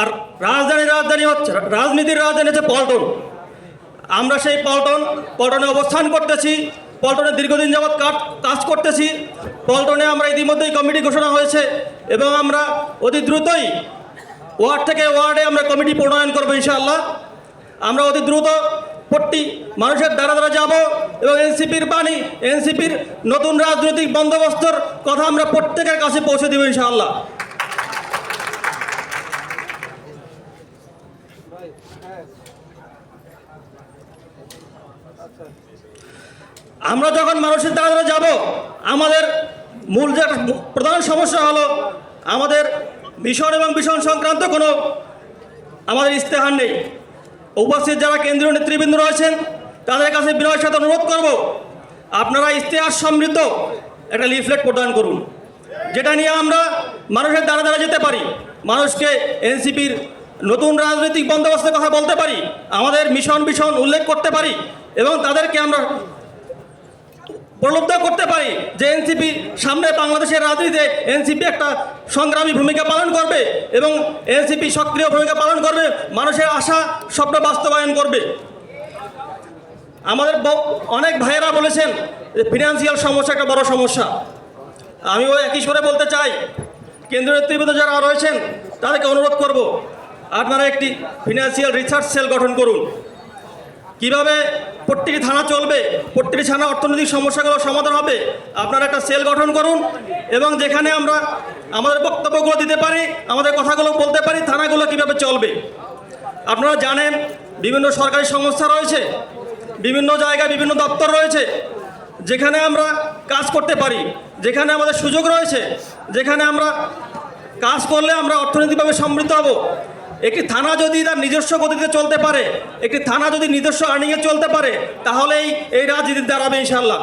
আর রাজধানী রাজধানী হচ্ছে, রাজনীতির রাজধানী হচ্ছে পল্টন। আমরা সেই পল্টন, পল্টনে অবস্থান করতেছি, পল্টনে দীর্ঘদিন যাবৎ কাজ কাজ করতেছি। পল্টনে আমরা ইতিমধ্যেই কমিটি ঘোষণা হয়েছে এবং আমরা অতি দ্রুতই ওয়ার্ড থেকে ওয়ার্ডে আমরা কমিটি প্রণয়ন করব ইনশাআল্লাহ। আমরা অতি দ্রুত প্রতি মানুষের দ্বারা দ্বারা যাব এবং এনসিপির বাণী, এনসিপির নতুন রাজনৈতিক বন্দোবস্তর কথা আমরা প্রত্যেকের কাছে পৌঁছে দেবো ইনশাআল্লাহ। আমরা যখন মানুষের দ্বারা যাব, আমাদের মূল যে প্রধান সমস্যা হলো, আমাদের মিশন এবং মিশন সংক্রান্ত কোনো আমাদের ইস্তেহার নেই। উপস্থিত যারা কেন্দ্রীয় নেতৃবৃন্দ রয়েছেন, তাদের কাছে বিনয়ের সাথে অনুরোধ করব, আপনারা ইস্তেহার সমৃদ্ধ একটা লিফলেট প্রদান করুন, যেটা নিয়ে আমরা মানুষের দ্বারা দ্বারা যেতে পারি। মানুষকে এনসিপির নতুন রাজনৈতিক বন্দোবস্তের কথা বলতে পারি, আমাদের মিশন মিশন উল্লেখ করতে পারি এবং তাদেরকে আমরা প্রলব্ধ করতে পারি যে এনসিপি সামনে বাংলাদেশের রাজনীতিতে এনসিপি একটা সংগ্রামী ভূমিকা পালন করবে এবং এনসিপি সক্রিয় ভূমিকা পালন করবে, মানুষের আশা, স্বপ্ন বাস্তবায়ন করবে। আমাদের অনেক ভাইয়েরা বলেছেন যে ফিনান্সিয়াল সমস্যা একটা বড় সমস্যা। আমি আমিও একই সুরে বলতে চাই, কেন্দ্রীয় নেতৃবৃন্দ যারা রয়েছেন, তাদেরকে অনুরোধ করব আপনারা একটি ফিনান্সিয়াল রিসার্চ সেল গঠন করুন। কীভাবে প্রত্যেকটি থানা চলবে, প্রত্যেকটি থানা অর্থনৈতিক সমস্যাগুলো সমাধান হবে, আপনারা একটা সেল গঠন করুন এবং যেখানে আমরা আমাদের বক্তব্যগুলো দিতে পারি, আমাদের কথাগুলো বলতে পারি, থানাগুলো কীভাবে চলবে। আপনারা জানেন, বিভিন্ন সরকারি সংস্থা রয়েছে, বিভিন্ন জায়গায় বিভিন্ন দপ্তর রয়েছে, যেখানে আমরা কাজ করতে পারি, যেখানে আমাদের সুযোগ রয়েছে, যেখানে আমরা কাজ করলে আমরা অর্থনৈতিকভাবে সমৃদ্ধ হব। একটি থানা যদি তার নিজস্ব গতিতে চলতে পারে, একটি থানা যদি নিজস্ব আর্নিংয়ে চলতে পারে, তাহলেই এই রাজনীতি দাঁড়াবে ইনশাল্লাহ